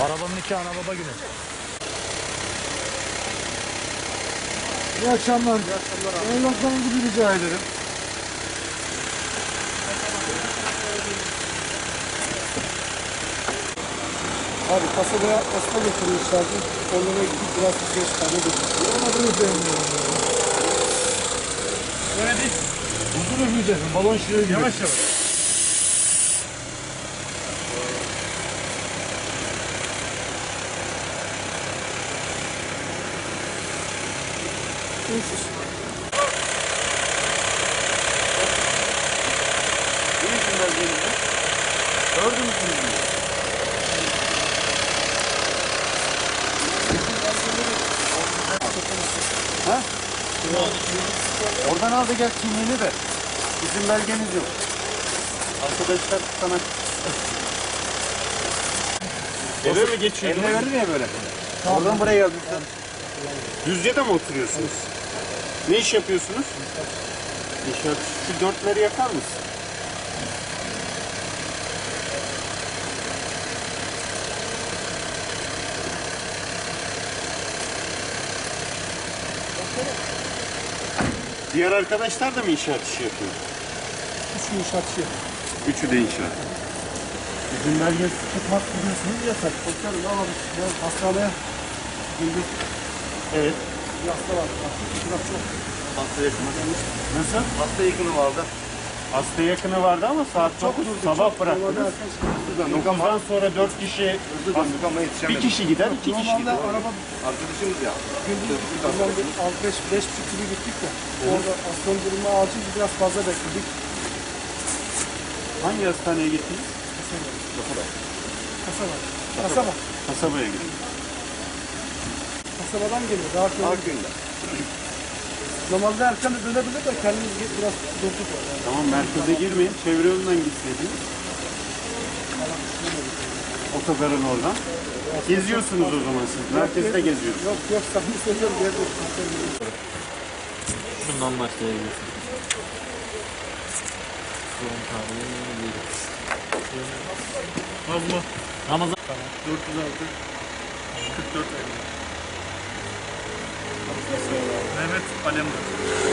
12 ana baba günü. İyi akşamlar. İyi akşamlar. Evlatlarınızı bir rica ederim. Abi kasabaya asma getirmişlerdi. Onlara gidip biraz bir beş tane getirdim. Ona da ödeyemiyorum. Öyle değil. Huzur ödeyeceğim. Balon gibi. Yavaş yavaş. Gördünüz mü? Ha? Oradan al da gel kimliğini de. Bizim belgeniz yok. Arkadaşlar sana Eve mi geçiyor? eline verir ya böyle. Oradan buraya yazmışlar. Düzce'de mi oturuyorsunuz? Ne iş yapıyorsunuz? İnşaat. Şu dörtleri yakar mısın? Diğer arkadaşlar da mı inşaat işi yapıyor? Üç inşaatçı. Üçü de inşaat. Bizim belgesi tutmak biliyorsunuz yasak. Bakalım alalım. Hastaneye Evet. Bir hasta var. Hasta biraz çok. Hasta yakını. Nasıl? Hasta yakını vardı. Hasta yakını vardı ama saat 9 sabah bıraktınız. Dokuzdan sonra dört kişi, Hızlı döndük ama bir yetişemedik. kişi gider, iki kişi Normalde gider. araba Arkadaşımız ya. gündüz buradan bir 6-5 5 buçuk gibi gittik de. Orada hastanın durumu acil biraz fazla bekledik. Hangi hastaneye gittiniz? Kasaba. Kasaba. Kasabaya gittim. Kasabadan geliyor. Daha sonra. Akgün'de. Normalde erken de dönebilir de kendimiz biraz durduk orada. Tamam merkeze girmeyin, çevre yolundan gitseydiniz. Otogarın oradan. Geziyorsunuz o zaman siz. Merkezde geziyorsunuz. Yok yok samimi söylüyorum. Gezdik. Şundan başlayabilirsin. Son tarihi değil. Az mı? Ramazan 406 44 Pak